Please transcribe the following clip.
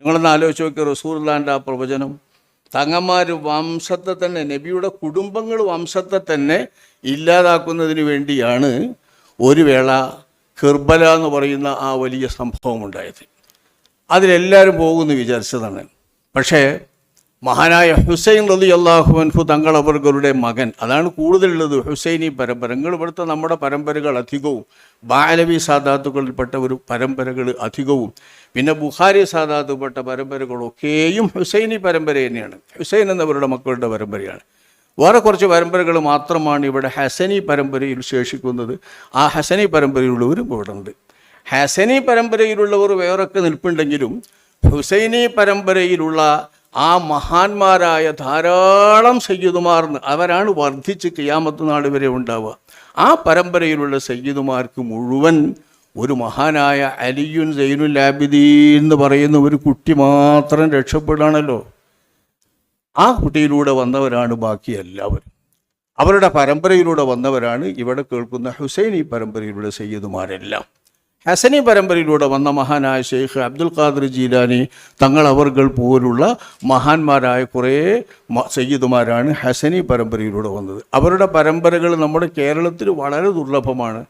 നിങ്ങളൊന്ന് ആലോചിച്ച് നോക്കി റസൂർലാന്റെ ആ പ്രവചനം. തങ്ങന്മാർ വംശത്തെ തന്നെ നബിയുടെ കുടുംബങ്ങൾ വംശത്തെ തന്നെ ഇല്ലാതാക്കുന്നതിന് വേണ്ടിയാണ് ഒരു വേള കിർബല എന്ന് പറയുന്ന ആ വലിയ സംഭവം ഉണ്ടായത്. അതിലെല്ലാവരും പോകുമെന്ന് വിചാരിച്ചതാണ്. പക്ഷേ മഹാനായ ഹുസൈൻ റലി അള്ളാഹു അൻഹു തങ്ങളവറുകളുടെ മകൻ. അതാണ് കൂടുതലുള്ളത്. ഹുസൈനി പരമ്പരകൾ ഇവിടുത്തെ നമ്മുടെ പരമ്പരകൾ അധികവും. ബാലവി സാദാത്തുകളിൽപ്പെട്ട ഒരു പരമ്പരകൾ അധികവും. പിന്നെ ബുഹാരി സാദാത്തുപ്പെട്ട പരമ്പരകളൊക്കെയും ഹുസൈനി പരമ്പര തന്നെയാണ്. ഹുസൈൻ എന്നവരുടെ മക്കളുടെ പരമ്പരയാണ്. വേറെ കുറച്ച് പരമ്പരകൾ മാത്രമാണ് ഇവിടെ ഹസനി പരമ്പരയിൽ ശേഷിക്കുന്നത്. ആ ഹസനി പരമ്പരയിലുള്ളവരും ഇവിടെ ഉണ്ട് ഹസനി പരമ്പരയിലുള്ളവർ വേറൊക്കെ നിൽപ്പുണ്ടെങ്കിലും ഹുസൈനി പരമ്പരയിലുള്ള ആ മഹാന്മാരായ ധാരാളം സയ്യിദുമാർ അവരാണ് വർദ്ധിച്ച് കിയാമത്ത് നാൾ വരെ ഉണ്ടാവുക. ആ പരമ്പരയിലുള്ള സയ്യിദുമാർക്ക് മുഴുവൻ ഒരു മഹാനായ അലിയുൻ സൈനുൽ ലാബിദി എന്ന് പറയുന്ന ഒരു കുട്ടി മാത്രം രക്ഷപ്പെടാണല്ലോ. ആ കുട്ടിയിലൂടെ വന്നവരാണ് ബാക്കി എല്ലാവരും. അവരുടെ പരമ്പരയിലൂടെ വന്നവരാണ് ഇവിടെ കേൾക്കുന്ന ഹുസൈൻ ഈ പരമ്പരയിലൂടെ സയ്യിദുമാരെല്ലാം. ഹസനി പരമ്പരയിലൂടെ വന്ന മഹാനായ ഷെയ്ഖ് അബ്ദുൽ ഖാദർ ജീലാനി തങ്ങൾ അവർകൾ പോലുള്ള മഹാന്മാരായ കുറേ സയ്യിദുമാരാണ് ഹസനി പരമ്പരയിലൂടെ വന്നത്. അവരുടെ പരമ്പരകൾ നമ്മുടെ കേരളത്തിൽ വളരെ ദുർലഭമാണ്.